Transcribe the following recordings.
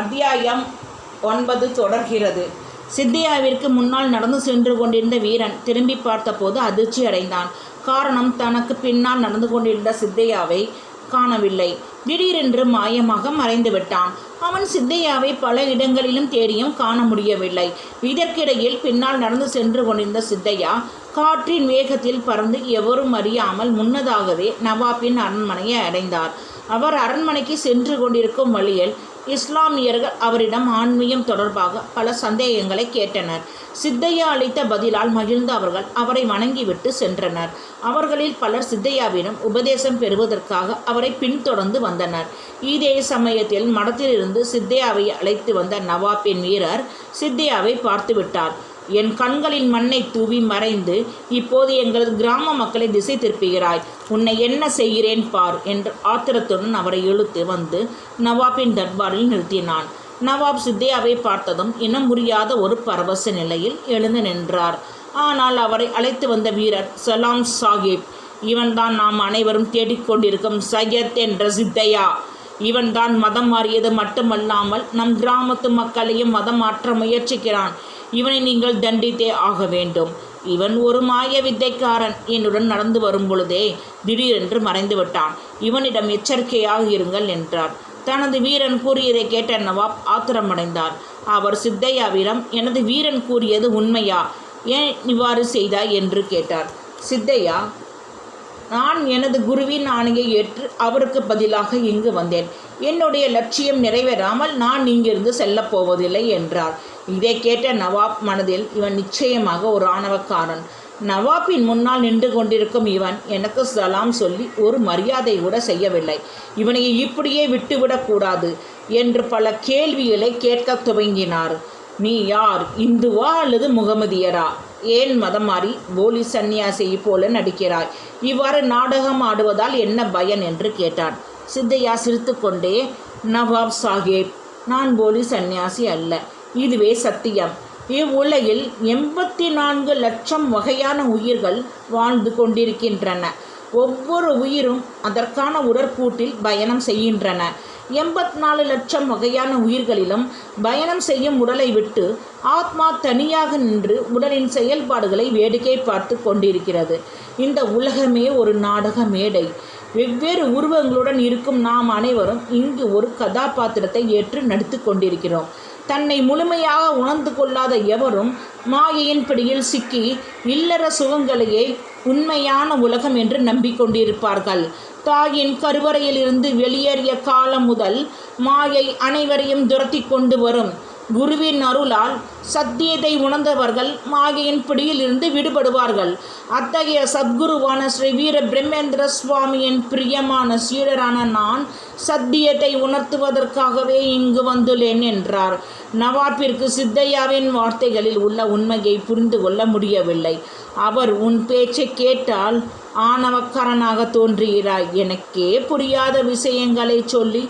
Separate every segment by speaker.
Speaker 1: அத்தியாயம் ஒன்பது தொடர்கிறது சித்தியாவிற்கு முன்னால் நடந்து சென்று கொண்டிருந்த வீரன் திரும்பி பார்த்தபோது அதிர்ச்சி அடைந்தான் காரணம் தனக்கு பின்னால் நடந்து கொண்டிருந்த சித்தையாவை காணவில்லை திடீரென்று மாயமாக மறைந்து விட்டான் அவன் சித்தையாவை பல இடங்களிலும் தேடியும் காண முடியவில்லை இதற்கிடையில் பின்னால் நடந்து சென்று கொண்டிருந்த சித்தையா காற்றின் வேகத்தில் பறந்து எவரும் அறியாமல் முன்னதாகவே நவாபின் அரண்மனையை அடைந்தார் அவர் அரண்மனைக்கு சென்று கொண்டிருக்கும் வழியில் இஸ்லாமியர்கள் அவரிடம் ஆன்மீகம் தொடர்பாக பல சந்தேகங்களை கேட்டனர் சித்தையா அளித்த பதிலால் மகிழ்ந்த அவர்கள் அவரை வணங்கிவிட்டு சென்றனர் அவர்களில் பலர் சித்தையாவிடம் உபதேசம் பெறுவதற்காக அவரை பின்தொடர்ந்து வந்தனர் இதே சமயத்தில் மடத்திலிருந்து சித்தையாவை அழைத்து வந்த நவாப்பின் வீரர் சித்தையாவை பார்த்துவிட்டார் என் கண்களின் மண்ணை தூவி மறைந்து இப்போது எங்களது கிராம மக்களை திசை திருப்புகிறாய் உன்னை என்ன செய்கிறேன் பார் என்று ஆத்திரத்துடன் அவரை இழுத்து வந்து நவாபின் தர்பாரில் நிறுத்தினான் நவாப் சித்தியாவை பார்த்ததும் இனம் முடியாத ஒரு பரவச நிலையில் எழுந்து நின்றார் ஆனால் அவரை அழைத்து வந்த வீரர் சலாம் சாஹிப் இவன்தான் நாம் அனைவரும் தேடிக்கொண்டிருக்கும் சையத் என்ற சித்தையா இவன்தான் மதம் மாறியது மட்டுமல்லாமல் நம் கிராமத்து மக்களையும் மதம் மாற்ற முயற்சிக்கிறான் இவனை நீங்கள் தண்டித்தே ஆக வேண்டும் இவன் ஒரு மாய வித்தைக்காரன் என்னுடன் நடந்து வரும் பொழுதே திடீரென்று மறைந்து விட்டான் இவனிடம் எச்சரிக்கையாக இருங்கள் என்றார் தனது வீரன் கூறியதை கேட்ட நவாப் ஆத்திரமடைந்தார் அவர் சித்தையாவிடம் எனது வீரன் கூறியது உண்மையா ஏன் இவ்வாறு செய்தாய் என்று கேட்டார் சித்தையா நான் எனது குருவின் ஆணையை ஏற்று அவருக்கு பதிலாக இங்கு வந்தேன் என்னுடைய லட்சியம் நிறைவேறாமல் நான் இங்கிருந்து செல்லப்போவதில்லை என்றார் இதை கேட்ட நவாப் மனதில் இவன் நிச்சயமாக ஒரு ஆணவக்காரன் நவாப்பின் முன்னால் நின்று கொண்டிருக்கும் இவன் எனக்கு சலாம் சொல்லி ஒரு மரியாதை கூட செய்யவில்லை இவனை இப்படியே விட்டுவிடக்கூடாது என்று பல கேள்விகளை கேட்க துவங்கினார் நீ யார் இந்துவா அல்லது முகமதியரா ஏன் மதம் மாறி போலி சன்னியாசியை போல நடிக்கிறாய் இவ்வாறு நாடகம் ஆடுவதால் என்ன பயன் என்று கேட்டான் சித்தையா சிரித்துக்கொண்டே நவாப் சாஹேப் நான் போலி சன்னியாசி அல்ல இதுவே சத்தியம் இவ்வுலகில் எண்பத்தி நான்கு லட்சம் வகையான உயிர்கள் வாழ்ந்து கொண்டிருக்கின்றன ஒவ்வொரு உயிரும் அதற்கான உடற்கூட்டில் பயணம் செய்கின்றன எண்பத்தி நாலு லட்சம் வகையான உயிர்களிலும் பயணம் செய்யும் உடலை விட்டு ஆத்மா தனியாக நின்று உடலின் செயல்பாடுகளை வேடிக்கை பார்த்து கொண்டிருக்கிறது இந்த உலகமே ஒரு நாடக மேடை வெவ்வேறு உருவங்களுடன் இருக்கும் நாம் அனைவரும் இங்கு ஒரு கதாபாத்திரத்தை ஏற்று நடித்து கொண்டிருக்கிறோம் தன்னை முழுமையாக உணர்ந்து கொள்ளாத எவரும் மாயையின் பிடியில் சிக்கி இல்லற சுகங்களையே உண்மையான உலகம் என்று நம்பிக்கொண்டிருப்பார்கள் தாயின் கருவறையிலிருந்து வெளியேறிய காலம் முதல் மாயை அனைவரையும் துரத்தி கொண்டு வரும் குருவின் அருளால் சத்தியத்தை உணர்ந்தவர்கள் மாகையின் பிடியில் இருந்து விடுபடுவார்கள் அத்தகைய சத்குருவான ஸ்ரீ வீர பிரம்மேந்திர சுவாமியின் பிரியமான சீடரான நான் சத்தியத்தை உணர்த்துவதற்காகவே இங்கு வந்துள்ளேன் என்றார் நவாப்பிற்கு சித்தையாவின் வார்த்தைகளில் உள்ள உண்மையை புரிந்து கொள்ள முடியவில்லை அவர் உன் பேச்சை கேட்டால் ஆணவக்காரனாக தோன்றுகிறாய் எனக்கே புரியாத விஷயங்களை சொல்லி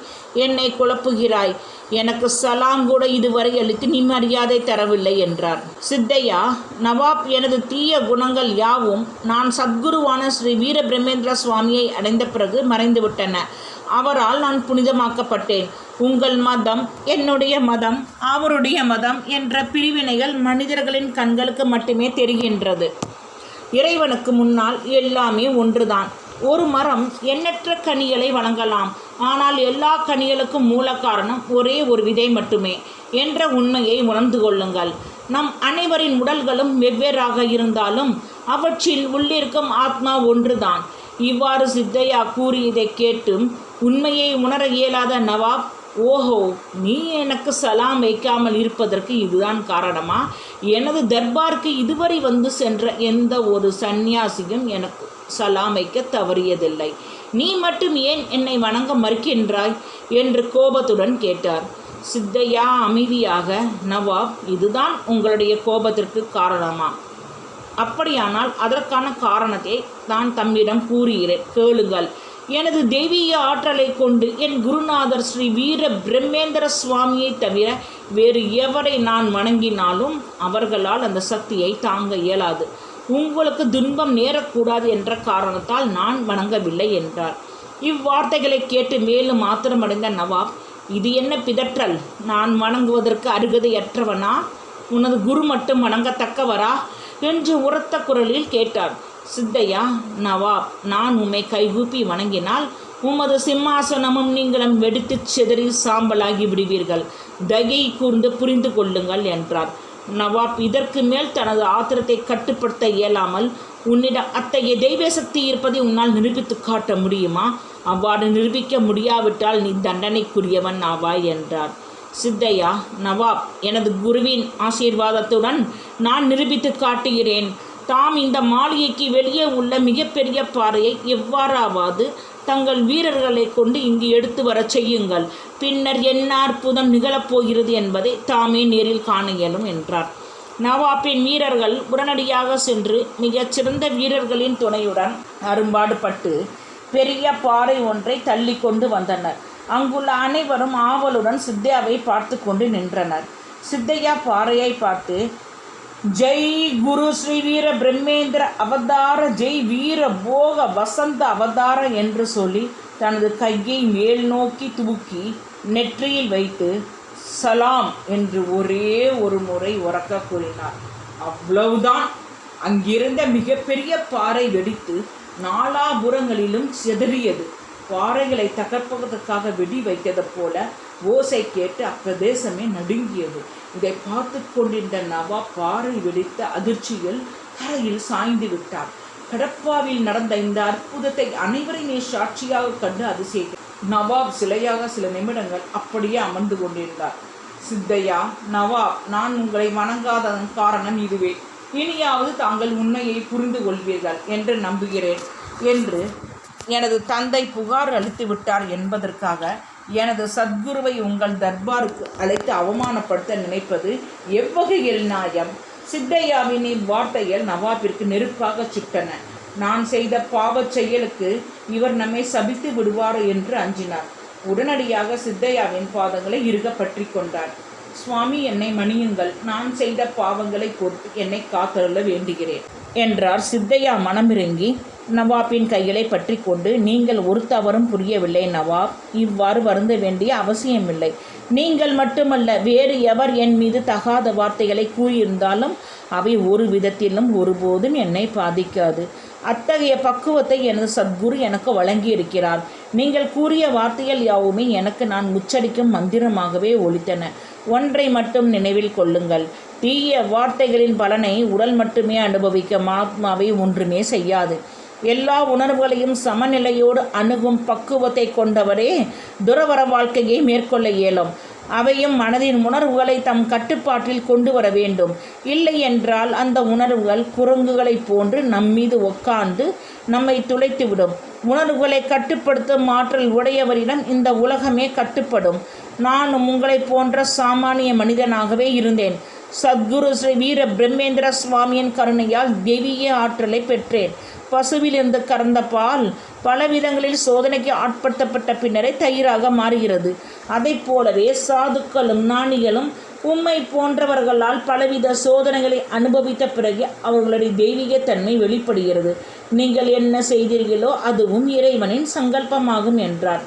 Speaker 1: என்னை குழப்புகிறாய் எனக்கு சலாம் கூட இதுவரை அளித்து நீ மரியாதை தரவில்லை என்றார் சித்தையா நவாப் எனது தீய குணங்கள் யாவும் நான் சத்குருவான ஸ்ரீ வீரபிரமேந்திர சுவாமியை அடைந்த பிறகு மறைந்துவிட்டன அவரால் நான் புனிதமாக்கப்பட்டேன் உங்கள் மதம் என்னுடைய மதம் அவருடைய மதம் என்ற பிரிவினைகள் மனிதர்களின் கண்களுக்கு மட்டுமே தெரிகின்றது இறைவனுக்கு முன்னால் எல்லாமே ஒன்றுதான் ஒரு மரம் எண்ணற்ற கனிகளை வழங்கலாம் ஆனால் எல்லா கனிகளுக்கும் மூல காரணம் ஒரே ஒரு விதை மட்டுமே என்ற உண்மையை உணர்ந்து கொள்ளுங்கள் நம் அனைவரின் உடல்களும் வெவ்வேறாக இருந்தாலும் அவற்றில் உள்ளிருக்கும் ஆத்மா ஒன்றுதான் இவ்வாறு சித்தையா இதை கேட்டும் உண்மையை உணர இயலாத நவாப் ஓஹோ நீ எனக்கு சலாம் வைக்காமல் இருப்பதற்கு இதுதான் காரணமா எனது தர்பார்க்கு இதுவரை வந்து சென்ற எந்த ஒரு சந்நியாசியும் எனக்கு சலாமைக்க தவறியதில்லை நீ மட்டும் ஏன் என்னை வணங்க மறுக்கின்றாய் என்று கோபத்துடன் கேட்டார் சித்தையா அமைதியாக நவாப் இதுதான் உங்களுடைய கோபத்திற்கு காரணமா அப்படியானால் அதற்கான காரணத்தை நான் தம்மிடம் கூறுகிறேன் கேளுங்கள் எனது தெய்வீக ஆற்றலை கொண்டு என் குருநாதர் ஸ்ரீ வீர பிரம்மேந்திர சுவாமியை தவிர வேறு எவரை நான் வணங்கினாலும் அவர்களால் அந்த சக்தியை தாங்க இயலாது உங்களுக்கு துன்பம் நேரக்கூடாது என்ற காரணத்தால் நான் வணங்கவில்லை என்றார் இவ்வார்த்தைகளை கேட்டு மேலும் ஆத்திரமடைந்த நவாப் இது என்ன பிதற்றல் நான் வணங்குவதற்கு அருகதையற்றவனா உனது குரு மட்டும் வணங்கத்தக்கவரா என்று உரத்த குரலில் கேட்டார் சித்தையா நவாப் நான் உம்மை கைகூப்பி வணங்கினால் உமது சிம்மாசனமும் நீங்களும் வெடித்து சிதறி சாம்பலாகி விடுவீர்கள் தகை கூர்ந்து புரிந்து கொள்ளுங்கள் என்றார் நவாப் இதற்கு மேல் தனது ஆத்திரத்தை கட்டுப்படுத்த இயலாமல் உன்னிடம் அத்தகைய தெய்வ சக்தி இருப்பதை உன்னால் நிரூபித்து காட்ட முடியுமா அவ்வாறு நிரூபிக்க முடியாவிட்டால் நீ தண்டனைக்குரியவன் ஆவாய் என்றார் சித்தையா நவாப் எனது குருவின் ஆசீர்வாதத்துடன் நான் நிரூபித்து காட்டுகிறேன் தாம் இந்த மாளிகைக்கு வெளியே உள்ள மிகப்பெரிய பாறையை எவ்வாறாவது தங்கள் வீரர்களை கொண்டு இங்கு எடுத்து வரச் செய்யுங்கள் பின்னர் என்ன அற்புதம் நிகழப்போகிறது என்பதை தாமே நேரில் காண இயலும் என்றார் நவாப்பின் வீரர்கள் உடனடியாக சென்று மிகச்சிறந்த வீரர்களின் துணையுடன் அரும்பாடுபட்டு பெரிய பாறை ஒன்றை தள்ளி கொண்டு வந்தனர் அங்குள்ள அனைவரும் ஆவலுடன் சித்தியாவை பார்த்து கொண்டு நின்றனர் சித்தையா பாறையை பார்த்து ஜெய் குரு ஸ்ரீ வீர பிரம்மேந்திர அவதார ஜெய் வீர போக வசந்த அவதாரம் என்று சொல்லி தனது கையை மேல் நோக்கி தூக்கி நெற்றியில் வைத்து சலாம் என்று ஒரே ஒரு முறை உறக்க கூறினார் அவ்வளவுதான் அங்கிருந்த மிகப்பெரிய பாறை வெடித்து நாலாபுரங்களிலும் சிதறியது பாறைகளை தகர்ப்பதற்காக வெடி வைத்தது போல ஓசை கேட்டு அப்பிரதேசமே நடுங்கியது இதை பார்த்து கொண்டிருந்த நவாப் பாறை வெடித்த அதிர்ச்சியில் கரையில் சாய்ந்து விட்டார் கடப்பாவில் நடந்த இந்த அற்புதத்தை அனைவரையுமே சாட்சியாக கண்டு அதிசயித்தார் நவாப் சிலையாக சில நிமிடங்கள் அப்படியே அமர்ந்து கொண்டிருந்தார் சித்தையா நவாப் நான் உங்களை வணங்காததன் காரணம் இதுவே இனியாவது தாங்கள் உண்மையை புரிந்து கொள்வீர்கள் என்று நம்புகிறேன் என்று எனது தந்தை புகார் அளித்து விட்டார் என்பதற்காக எனது சத்குருவை உங்கள் தர்பாருக்கு அழைத்து அவமானப்படுத்த நினைப்பது எவ்வகையில் நியாயம் சித்தையாவின் இவ்வார்த்தைகள் நவாபிற்கு நெருப்பாக சுட்டன நான் செய்த பாவச் செயலுக்கு இவர் நம்மை சபித்து விடுவார் என்று அஞ்சினார் உடனடியாக சித்தையாவின் பாதங்களை இருக பற்றி கொண்டார் சுவாமி என்னை மணியுங்கள் நான் செய்த பாவங்களை பொறுத்து என்னை காத்தருள வேண்டுகிறேன் என்றார் சித்தையா மனமிருங்கி நவாபின் கைகளை பற்றி கொண்டு நீங்கள் ஒரு தவறும் புரியவில்லை நவாப் இவ்வாறு வருந்த வேண்டிய அவசியமில்லை நீங்கள் மட்டுமல்ல வேறு எவர் என் மீது தகாத வார்த்தைகளை கூறியிருந்தாலும் அவை ஒரு விதத்திலும் ஒருபோதும் என்னை பாதிக்காது அத்தகைய பக்குவத்தை எனது சத்குரு எனக்கு வழங்கியிருக்கிறார் நீங்கள் கூறிய வார்த்தைகள் யாவுமே எனக்கு நான் உச்சரிக்கும் மந்திரமாகவே ஒழித்தன ஒன்றை மட்டும் நினைவில் கொள்ளுங்கள் தீய வார்த்தைகளின் பலனை உடல் மட்டுமே அனுபவிக்க மகாத்மாவை ஒன்றுமே செய்யாது எல்லா உணர்வுகளையும் சமநிலையோடு அணுகும் பக்குவத்தை கொண்டவரே துறவர வாழ்க்கையை மேற்கொள்ள இயலும் அவையும் மனதின் உணர்வுகளை தம் கட்டுப்பாட்டில் கொண்டு வர வேண்டும் இல்லை என்றால் அந்த உணர்வுகள் குரங்குகளைப் போன்று நம்மீது உட்கார்ந்து நம்மை துளைத்துவிடும் உணர்வுகளை கட்டுப்படுத்தும் ஆற்றல் உடையவரிடம் இந்த உலகமே கட்டுப்படும் நான் உங்களைப் போன்ற சாமானிய மனிதனாகவே இருந்தேன் சத்குரு ஸ்ரீ வீர பிரம்மேந்திர சுவாமியின் கருணையால் தெய்வீக ஆற்றலை பெற்றேன் பசுவிலிருந்து கறந்த பால் பல விதங்களில் சோதனைக்கு ஆட்படுத்தப்பட்ட பின்னரே தயிராக மாறுகிறது அதை போலவே சாதுக்களும் நாணிகளும் உம்மை போன்றவர்களால் பலவித சோதனைகளை அனுபவித்த பிறகு அவர்களுடைய தெய்வீகத்தன்மை வெளிப்படுகிறது நீங்கள் என்ன செய்தீர்களோ அதுவும் இறைவனின் சங்கல்பமாகும் என்றார்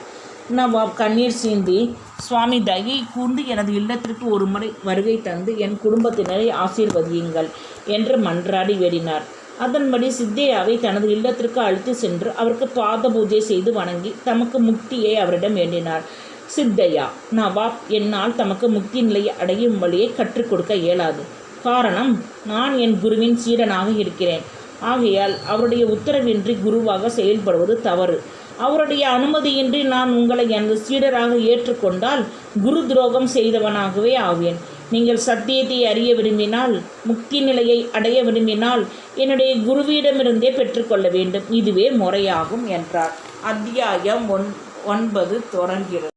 Speaker 1: நவாப் கண்ணீர் சீந்தி சுவாமி தயை கூர்ந்து எனது இல்லத்திற்கு ஒரு முறை வருகை தந்து என் குடும்பத்தினரை ஆசீர்வதியுங்கள் என்று மன்றாடி வேடினார் அதன்படி சித்தையாவை தனது இல்லத்திற்கு அழைத்து சென்று அவருக்கு பாத பூஜை செய்து வணங்கி தமக்கு முக்தியை அவரிடம் வேண்டினார் சித்தையா நவாப் என்னால் தமக்கு முக்தி நிலையை அடையும் வழியை கற்றுக் கொடுக்க இயலாது காரணம் நான் என் குருவின் சீடனாக இருக்கிறேன் ஆகையால் அவருடைய உத்தரவின்றி குருவாக செயல்படுவது தவறு அவருடைய அனுமதியின்றி நான் உங்களை எனது சீடராக ஏற்றுக்கொண்டால் குரு துரோகம் செய்தவனாகவே ஆவேன் நீங்கள் சத்தியத்தை அறிய விரும்பினால் முக்தி நிலையை அடைய விரும்பினால் என்னுடைய குருவிடமிருந்தே பெற்றுக்கொள்ள வேண்டும் இதுவே முறையாகும் என்றார் அத்தியாயம் ஒன் ஒன்பது தொடர்கிறது